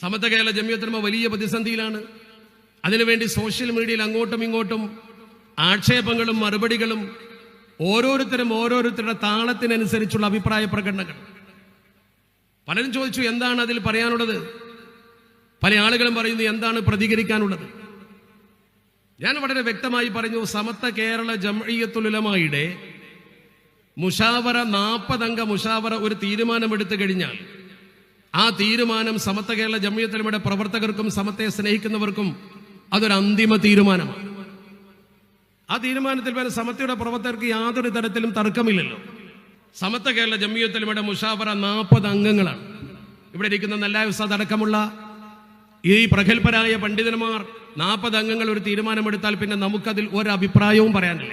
സമത്വ കേരള ജമിയത്തുലമ വലിയ പ്രതിസന്ധിയിലാണ്. അതിനുവേണ്ടി സോഷ്യൽ മീഡിയയിൽ അങ്ങോട്ടും ഇങ്ങോട്ടും ആക്ഷേപങ്ങളും മറുപടികളും ഓരോരുത്തരും ഓരോരുത്തരുടെ താളത്തിനനുസരിച്ചുള്ള അഭിപ്രായ പ്രകടനങ്ങൾ. പലരും ചോദിച്ചു എന്താണ് അതിൽ പറയാനുള്ളത്? പല ആളുകളും പറയുന്നു എന്താണ് പ്രതികരിക്കാനുള്ളത്? ഞാൻ വളരെ വ്യക്തമായി പറഞ്ഞു സമത്വ കേരള ജംഇയ്യത്തുലമായുടെ മുഷാവറ നാൽപ്പതംഗ മുഷാവറ ഒരു തീരുമാനമെടുത്തു കഴിഞ്ഞാൽ ആ തീരുമാനം സമത്വ കേരള ജമിയത്തിലുമയുടെ പ്രവർത്തകർക്കും സമത്തെ സ്നേഹിക്കുന്നവർക്കും അതൊരു അന്തിമ തീരുമാനമാണ്. ആ തീരുമാനത്തിൽ വരെ സമത്തയുടെ പ്രവർത്തകർക്ക് യാതൊരു തരത്തിലും തർക്കമില്ലല്ലോ. സമത്വ കേരള ജമിയത്തിലുമയുടെ മുഷാഫറ നാൽപ്പത് അംഗങ്ങളാണ്. ഇവിടെ ഇരിക്കുന്ന നല്ല ഉസ്താദ് അടക്കമുള്ള ഈ പ്രഗത്ഭരായ പണ്ഡിതന്മാർ നാൽപ്പത് അംഗങ്ങൾ ഒരു തീരുമാനമെടുത്താൽ പിന്നെ നമുക്കതിൽ ഒരഭിപ്രായവും പറയാനില്ല.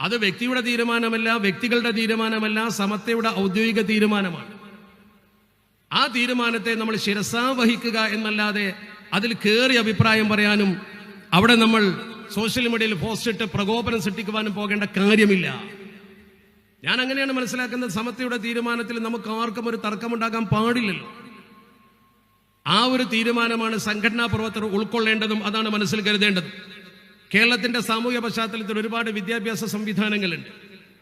അത് വ്യക്തിയുടെ തീരുമാനമല്ല വ്യക്തികളുടെ തീരുമാനമല്ല സമത്തയുടെ ഔദ്യോഗിക തീരുമാനമാണ്. ആ തീരുമാനത്തെ നമ്മൾ ശിരസാ വഹിക്കുക എന്നല്ലാതെ അതിൽ കയറി അഭിപ്രായം പറയാനും അവിടെ നമ്മൾ സോഷ്യൽ മീഡിയയിൽ പോസ്റ്റ് ഇട്ട് പ്രകോപനം സൃഷ്ടിക്കുവാനും പോകേണ്ട കാര്യമില്ല. ഞാൻ അങ്ങനെയാണ് മനസ്സിലാക്കുന്നത് സമത്തിയുടെ തീരുമാനത്തിൽ നമുക്ക് ആർക്കും ഒരു തർക്കമുണ്ടാകാൻ പാടില്ലല്ലോ. ആ ഒരു തീരുമാനമാണ് സംഘടനാ പ്രവർത്തകർ ഉൾക്കൊള്ളേണ്ടതും അതാണ് മനസ്സിൽ കരുതേണ്ടത്. കേരളത്തിന്റെ സാമൂഹ്യ പശ്ചാത്തലത്തിൽ ഒരുപാട് വിദ്യാഭ്യാസ സംവിധാനങ്ങളുണ്ട്.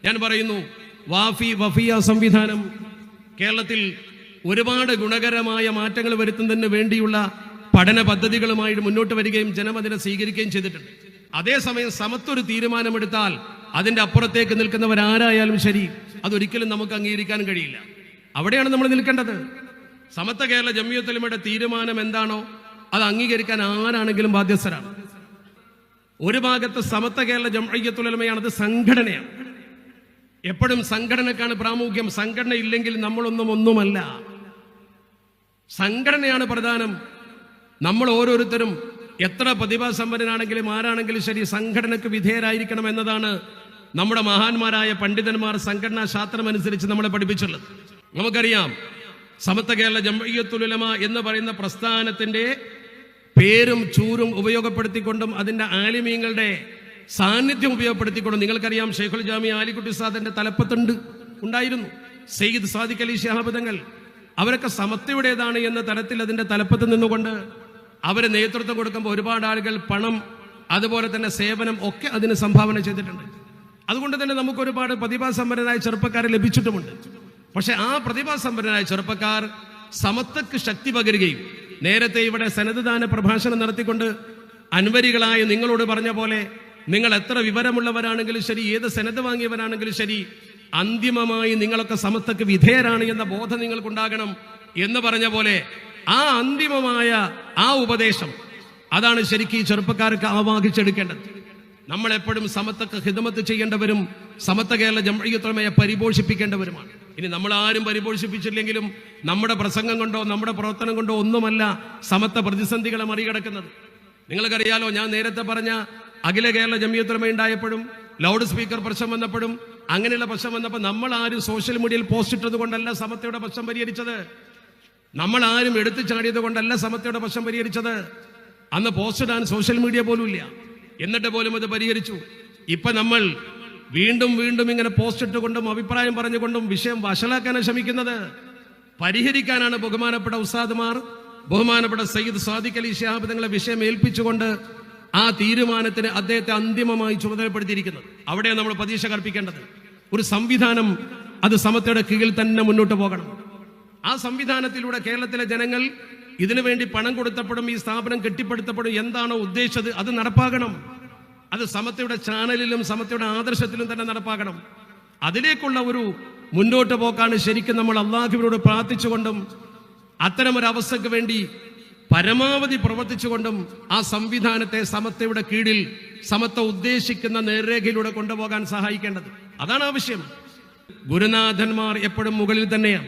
ഞാൻ പറയുന്നു വാഫി വഫിയ സംവിധാനം കേരളത്തിൽ ഒരുപാട് ഗുണകരമായ മാറ്റങ്ങൾ വരുത്തുന്നതിന് വേണ്ടിയുള്ള പഠന പദ്ധതികളുമായി മുന്നോട്ട് വരികയും ജനം അതിനെ സ്വീകരിക്കുകയും ചെയ്തിട്ടുണ്ട്. അതേസമയം സമത്വൊരു തീരുമാനമെടുത്താൽ അതിന്റെ അപ്പുറത്തേക്ക് നിൽക്കുന്നവരാരായാലും ശരി അതൊരിക്കലും നമുക്ക് അംഗീകരിക്കാൻ കഴിയില്ല. അവിടെയാണ് നമ്മൾ നിൽക്കേണ്ടത്. സമത്വ കേരള ജമ്യത്തലിമയുടെ തീരുമാനം എന്താണോ അത് അംഗീകരിക്കാൻ ആരാണെങ്കിലും ബാധ്യസ്ഥരാണ്. ഒരു ഭാഗത്ത് സമത്വ കേരള ജമയ്യത്തുലമയാണ് അത് സംഘടനയാണ്. എപ്പോഴും സംഘടനക്കാണ് പ്രാമുഖ്യം. സംഘടന ഇല്ലെങ്കിൽ നമ്മളൊന്നും ഒന്നുമല്ല. സംഘടനയാണ് പ്രധാനം. നമ്മൾ ഓരോരുത്തരും എത്ര പ്രതിഭാസമ്പന്നനാണെങ്കിലും ആരാണെങ്കിലും ശരി സംഘടനക്ക് വിധേയരായിരിക്കണം എന്നതാണ് നമ്മുടെ മഹാന്മാരായ പണ്ഡിതന്മാർ സംഘടനാ ശാസ്ത്രം അനുസരിച്ച് നമ്മളെ പഠിപ്പിച്ചുള്ളത് നമുക്കറിയാം സമത്വ കേരള ജമയ്യത്തുലമ എന്ന് പറയുന്ന പ്രസ്ഥാനത്തിന്റെ പേരും ചൂരും ഉപയോഗപ്പെടുത്തിക്കൊണ്ടും അതിന്റെ ആലിമീങ്ങളുടെ സാന്നിധ്യം ഉപയോഗപ്പെടുത്തിക്കൊണ്ടും നിങ്ങൾക്കറിയാം ഷെയ്ഖുൽ ജാമി ആലിക്കുട്ടി സാദിന്റെ തലപ്പത്തുണ്ട്. ഉണ്ടായിരുന്നു. സെയ്ദ് സാദിഖ് അലി ശഹാബദങ്ങൾ അവരൊക്കെ സമത്വയുടേതാണ് എന്ന തരത്തിൽ അതിന്റെ തലപ്പത്ത് നിന്നുകൊണ്ട് അവർ നേതൃത്വം കൊടുക്കുമ്പോൾ ഒരുപാട് ആളുകൾ പണം അതുപോലെ തന്നെ സേവനം ഒക്കെ അതിന് സംഭാവന ചെയ്തിട്ടുണ്ട്. അതുകൊണ്ട് തന്നെ നമുക്ക് ഒരുപാട് പ്രതിഭാസമ്പന്നരായ ചെറുപ്പക്കാരെ ലഭിച്ചിട്ടുമുണ്ട്. പക്ഷെ ആ പ്രതിഭാസമ്പന്നരായ ചെറുപ്പക്കാർ സമത്വക്ക് ശക്തി പകരുകയും നേരത്തെ ഇവിടെ സന്നദ്ധദാന പ്രഭാഷണം നടത്തിക്കൊണ്ട് അൻവരികളായ നിങ്ങളോട് പറഞ്ഞ പോലെ നിങ്ങൾ എത്ര വിവരമുള്ളവരാണെങ്കിലും ശരി ഏത് സന്നദ്ധ വാങ്ങിയവരാണെങ്കിലും ശരി അന്തിമമായി നിങ്ങളൊക്കെ സമത്വക്ക് വിധേയരാണ് എന്ന ബോധം നിങ്ങൾക്കുണ്ടാകണം എന്ന് പറഞ്ഞ പോലെ ആ അന്തിമമായ ആ ഉപദേശം അതാണ് ശരിക്കും ഈ ചെറുപ്പക്കാർക്ക് ആവാഹിച്ചെടുക്കേണ്ടത്. നമ്മൾ എപ്പോഴും സമത്വക്ക് ഹിതമത്ത് ചെയ്യേണ്ടവരും സമത്വ കേരള ജമയത്തുമയെ പരിപോഷിപ്പിക്കേണ്ടവരുമാണ്. ഇനി നമ്മൾ ആരും പരിപോഷിപ്പിച്ചില്ലെങ്കിലും നമ്മുടെ പ്രസംഗം കൊണ്ടോ നമ്മുടെ പ്രവർത്തനം കൊണ്ടോ ഒന്നുമല്ല സമത്വ പ്രതിസന്ധികളെ മറികടക്കുന്നത്. നിങ്ങൾക്കറിയാലോ ഞാൻ നേരത്തെ പറഞ്ഞ അഖില കേരള ജമിയത്തുമ ഉണ്ടായപ്പോഴും ലൗഡ് സ്പീക്കർ പ്രശ്നം വന്നപ്പോഴും അങ്ങനെയുള്ള പ്രശ്നം വന്നപ്പോൾ നമ്മൾ ആരും സോഷ്യൽ മീഡിയയിൽ പോസ്റ്റ് ഇട്ടത് കൊണ്ടല്ല സമത്വയുടെ പ്രശ്നം പരിഹരിച്ചത്. നമ്മൾ ആരും എടുത്തു ചാടിയത് കൊണ്ടല്ല സമത്വയുടെ പ്രശ്നം പരിഹരിച്ചത്. അന്ന് പോസ്റ്റ് ഇടാൻ സോഷ്യൽ മീഡിയ പോലും ഇല്ല. എന്നിട്ട് പോലും അത് പരിഹരിച്ചു. ഇപ്പൊ നമ്മൾ വീണ്ടും വീണ്ടും ഇങ്ങനെ പോസ്റ്റ് ഇട്ടുകൊണ്ടും അഭിപ്രായം പറഞ്ഞുകൊണ്ടും വിഷയം വഷളാക്കാനാണ് ശ്രമിക്കുന്നത്. പരിഹരിക്കാനാണ് ബഹുമാനപ്പെട്ട ഉസ്താദുമാർ ബഹുമാനപ്പെട്ട സയ്യിദ് സാദിഖ് അലി ഷിഹാബ് തങ്ങളെ വിഷയം ഏൽപ്പിച്ചുകൊണ്ട് ആ തീരുമാനത്തിന് അദ്ദേഹത്തെ അന്തിമമായി ചുമതലപ്പെടുത്തിയിരിക്കുന്നത്. അവിടെയാണ് നമ്മൾ പ്രതീക്ഷ കൽപ്പിക്കേണ്ടത്. ഒരു സംവിധാനം അത് സമത്തയുടെ കീഴിൽ തന്നെ മുന്നോട്ട് പോകണം. ആ സംവിധാനത്തിലൂടെ കേരളത്തിലെ ജനങ്ങൾ ഇതിനു വേണ്ടി പണം കൊടുത്തപ്പെടും ഈ സ്ഥാപനം കെട്ടിപ്പടുത്തപ്പെടും എന്താണോ ഉദ്ദേശിച്ചത് അത് നടപ്പാകണം. അത് സമത്തയുടെ ചാനലിലും സമത്തയുടെ ആദർശത്തിലും തന്നെ നടപ്പാകണം. അതിലേക്കുള്ള ഒരു മുന്നോട്ട് പോക്കാണ് ശരിക്കും നമ്മൾ അള്ളാഹുവിനോട് പ്രാർത്ഥിച്ചുകൊണ്ടും അത്തരമൊരു അവസ്ഥയ്ക്ക് വേണ്ടി പരമാവധി പ്രവർത്തിച്ചുകൊണ്ടും ആ സംവിധാനത്തെ സമത്തയുടെ കീഴിൽ സമത്വ ഉദ്ദേശിക്കുന്ന നേർരേഖയിലൂടെ കൊണ്ടുപോകാൻ സഹായിക്കേണ്ടത്. അതാണ് ആവശ്യം ഗുരുനാഥന്മാർ എപ്പോഴും മുകളിൽ തന്നെയാണ്.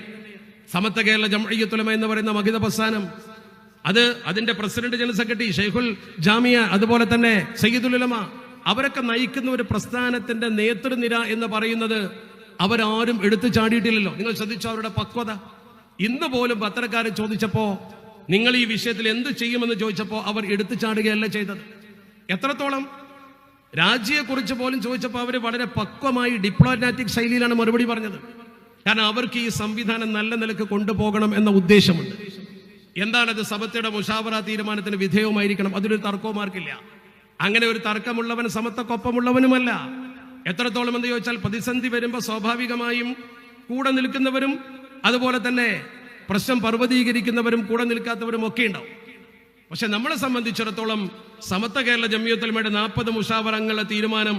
സമത്വ കേരള ജംഅയ്യത്തുലമ എന്ന് പറയുന്ന മഹിത പ്രസ്ഥാനം. അത് അതിന്റെ പ്രസിഡന്റ് ജനറൽ സെക്രട്ടറി ഷെയ്ഖുൽ ജാമിയ അതുപോലെ തന്നെ സയ്യിദുലമ അവരൊക്കെ നയിക്കുന്ന ഒരു പ്രസ്ഥാനത്തിന്റെ നേതൃനിര എന്ന് പറയുന്നത് അവരാരും എടുത്തു ചാടിയിട്ടില്ലല്ലോ. നിങ്ങൾ ശ്രദ്ധിച്ചോ അവരുടെ പക്വത. ഇന്ന് പോലും പത്രക്കാരെ ചോദിച്ചപ്പോ നിങ്ങൾ ഈ വിഷയത്തിൽ എന്ത് ചെയ്യുമെന്ന് ചോദിച്ചപ്പോൾ അവർ എടുത്തു ചാടുകയല്ല ചെയ്തത്. എത്രത്തോളം രാജ്യത്തെക്കുറിച്ച് പോലും ചോദിച്ചപ്പോൾ അവർ വളരെ പക്വമായി ഡിപ്ലോമാറ്റിക് ശൈലിയിലാണ് മറുപടി പറഞ്ഞത്. കാരണം അവർക്ക് ഈ സംവിധാനം നല്ല നിലയ്ക്ക് കൊണ്ടുപോകണം എന്ന ഉദ്ദേശമുണ്ട്. എന്താണത് സമത്തയുടെ മുഷാവറ തീരുമാനത്തിന് വിധേയമായിരിക്കണം അതിലൊരു തർക്കവുമാർക്കില്ല അങ്ങനെ ഒരു തർക്കമുള്ളവൻ സമത്തക്കൊപ്പമുള്ളവനുമല്ല എത്രത്തോളം എന്ന് ചോദിച്ചാൽ പ്രതിസന്ധി വരുമ്പോൾ സ്വാഭാവികമായും കൂടെ നിൽക്കുന്നവരും അതുപോലെ തന്നെ പ്രശ്നം പർവതീകരിക്കുന്നവരും കൂടെ നിൽക്കാത്തവരും ഒക്കെ ഉണ്ടാവും. പക്ഷെ നമ്മളെ സംബന്ധിച്ചിടത്തോളം സമത്വ കേരള ജമിയത്തുൽമയുടെ നാൽപ്പത് മുഷാവറങ്ങളുടെ തീരുമാനം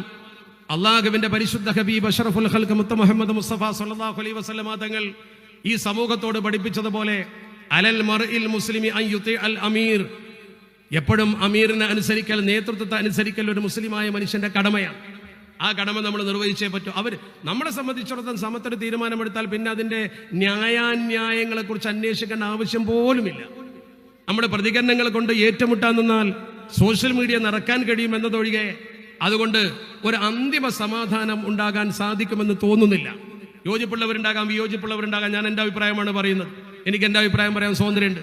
അള്ളാഹുവിന്റെ പരിശുദ്ധ ഹബീബ് അഷറഫുൽ ഹൽക്ക് മുത്ത മുഹമ്മദ് മുസ്തഫ സല്ലല്ലാഹു അലൈഹി വസല്ലമ തങ്ങൾ ഈ സമൂഹത്തോട് പഠിപ്പിച്ചതുപോലെ അലൽ മർഇൽ മുസ്ലിമി അൽ അമീർ. എപ്പോഴും അമീറിനെ അനുസരിക്കൽ നേതൃത്വത്തെ അനുസരിക്കൽ ഒരു മുസ്ലിമായ മനുഷ്യന്റെ കടമയാണ്. ആ കടമ നമ്മൾ നിർവഹിച്ചേ പറ്റൂ. അവർ നമ്മളെ സംബന്ധിച്ചിടത്തോളം സമത്വ തീരുമാനമെടുത്താൽ പിന്നെ അതിന്റെ ന്യായാന്യായങ്ങളെ കുറിച്ച് അന്വേഷിക്കേണ്ട ആവശ്യം പോലുമില്ല. നമ്മുടെ പ്രതികരണങ്ങൾ കൊണ്ട് ഏറ്റുമുട്ടാൻ നിന്നാൽ സോഷ്യൽ മീഡിയ നിറക്കാൻ കഴിയും എന്നതൊഴികെ അതുകൊണ്ട് ഒരു അന്തിമ സമാധാനം ഉണ്ടാകാൻ സാധിക്കുമെന്ന് തോന്നുന്നില്ല. യോജിപ്പുള്ളവരുണ്ടാകാം വിയോജിപ്പുള്ളവരുണ്ടാകാം. ഞാൻ എന്റെ അഭിപ്രായമാണ് പറയുന്നത്. എനിക്ക് എന്റെ അഭിപ്രായം പറയാൻ സ്വാതന്ത്ര്യമുണ്ട്.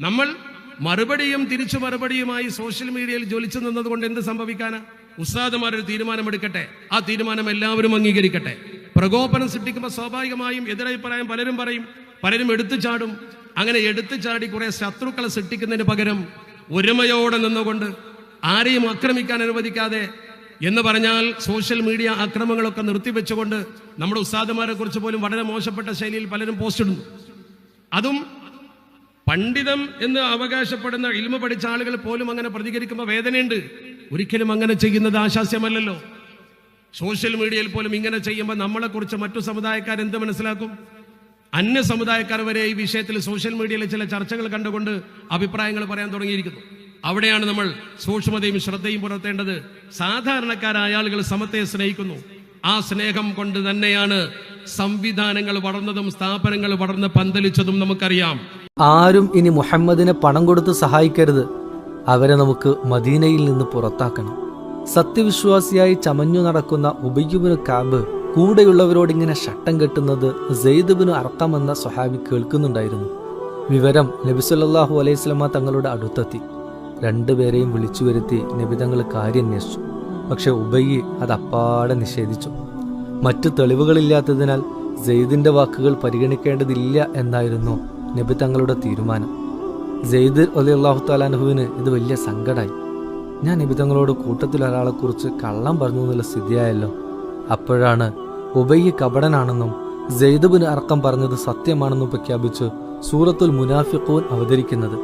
നമ്മൾ മറുപടിയും തിരിച്ചു മറുപടിയുമായി സോഷ്യൽ മീഡിയയിൽ ജ്വലിച്ചു നിന്നതുകൊണ്ട് എന്ത് സംഭവിക്കാനാ? ഉസ്താദുമാരൊരു തീരുമാനമെടുക്കട്ടെ. ആ തീരുമാനം എല്ലാവരും അംഗീകരിക്കട്ടെ. പ്രകോപനം സൃഷ്ടിക്കുമ്പോൾ സ്വാഭാവികമായും എതിരഭിപ്രായം പലരും പറയും പലരും എടുത്തു ചാടും. അങ്ങനെ എടുത്തു ചാടി കുറെ ശത്രുക്കളെ സൃഷ്ടിക്കുന്നതിന് പകരം ഒരുമയോടെ നിന്നുകൊണ്ട് ആരെയും ആക്രമിക്കാൻ അനുവദിക്കാതെ എന്ന് പറഞ്ഞാൽ സോഷ്യൽ മീഡിയ ആക്രമങ്ങളൊക്കെ നിർത്തിവെച്ചുകൊണ്ട് നമ്മുടെ ഉസ്താദുമാരെ കുറിച്ച് പോലും വളരെ മോശപ്പെട്ട ശൈലിയിൽ പലരും പോസ്റ്റ് ഇടുന്നു. അതും പണ്ഡിതം എന്ന് അവകാശപ്പെടുന്ന ഇൽമ പഠിച്ച ആളുകൾ പോലും അങ്ങനെ പ്രതികരിക്കുമ്പോൾ വേദനയുണ്ട്. ഒരിക്കലും അങ്ങനെ ചെയ്യുന്നത് ആശാസ്യമല്ലല്ലോ. സോഷ്യൽ മീഡിയയിൽ പോലും ഇങ്ങനെ ചെയ്യുമ്പോൾ നമ്മളെക്കുറിച്ച് മറ്റു സമുദായക്കാർ എന്ത് മനസ്സിലാക്കും? അന്യ സമുദായക്കാർ വരെ ഈ വിഷയത്തിൽ സോഷ്യൽ മീഡിയയിലെ ചില ചർച്ചകൾ കണ്ടുകൊണ്ട് അഭിപ്രായങ്ങൾ പറയാൻ തുടങ്ങിയിരിക്കുന്നു. അവിടെയാണ് നമ്മൾ സൂക്ഷ്മതയും ശ്രദ്ധയും പുലർത്തേണ്ടത്. സാധാരണക്കാരായ ആളുകൾ സമത്തെ സ്നേഹിക്കുന്നു. ആ സ്നേഹം കൊണ്ട് തന്നെയാണ് സംവിധാനങ്ങൾ വളർന്നതും സ്ഥാപനങ്ങൾ വളർന്ന് പന്തലിച്ചതും നമുക്കറിയാം. ആരും ഇനി മുഹമ്മദിനെ പണം കൊടുത്ത് സഹായിക്കരുത്. അവരെ നമുക്ക് മദീനയിൽ നിന്ന് പുറത്താക്കണം. സത്യവിശ്വാസിയായി ചമഞ്ഞു നടക്കുന്ന ഉബയ്യുബിന് കാബ് കൂടെയുള്ളവരോട് ഇങ്ങനെ ഷട്ടം കെട്ടുന്നത് സെയ്ദുബിന് അർക്കമെന്ന സ്വഹാബി കേൾക്കുന്നുണ്ടായിരുന്നു. വിവരം നബിസുല്ലാഹു അലൈഹിസ്ലമ തങ്ങളുടെ അടുത്തെത്തി. രണ്ടുപേരെയും വിളിച്ചു വരുത്തി നബി തങ്ങൾ കാര്യന്വേഷിച്ചു. പക്ഷെ ഉബയ്യ് അത് അപ്പാടെ നിഷേധിച്ചു. മറ്റു തെളിവുകളില്ലാത്തതിനാൽ ജെയ്ദിന്റെ വാക്കുകൾ പരിഗണിക്കേണ്ടതില്ല എന്നായിരുന്നു നബി തങ്ങളുടെ തീരുമാനം. സെയ്ദ് അലി അള്ളാഹു താലാനുഹുവിന് ഇത് വലിയ സങ്കടമായി ഞാൻ നബി തങ്ങളോട് കൂട്ടത്തിൽ ഒരാളെക്കുറിച്ച് കള്ളം പറഞ്ഞു എന്നുള്ള സ്ഥിതിയായല്ലോ അപ്പോഴാണ് ഉബയ്യ് കപടനാണെന്നും സെയ്ദബിന് അർക്കം പറഞ്ഞത് സത്യമാണെന്നും പ്രഖ്യാപിച്ച് സൂറത്തുൽ മുനാഫിഖൂൻ അവതരിക്കുന്നത്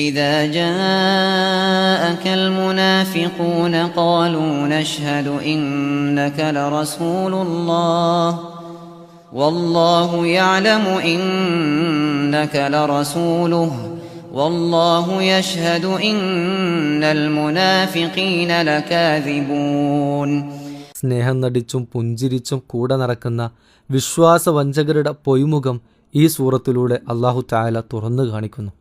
إذا جاءك المنافقون قالوا نشهد إنك لرسول الله والله يعلم إنك لرسوله والله يشهد إن المنافقين لكاذبون സ്നേഹം നടിച്ചും പുഞ്ചിരിച്ചും കൂടെ നടക്കുന്ന വിശ്വാസവഞ്ചകരുടെ പൊയ്മുഖം ഈ സൂറത്തിലൂടെ അള്ളാഹു തായാല തുറന്നു കാണിക്കുന്നു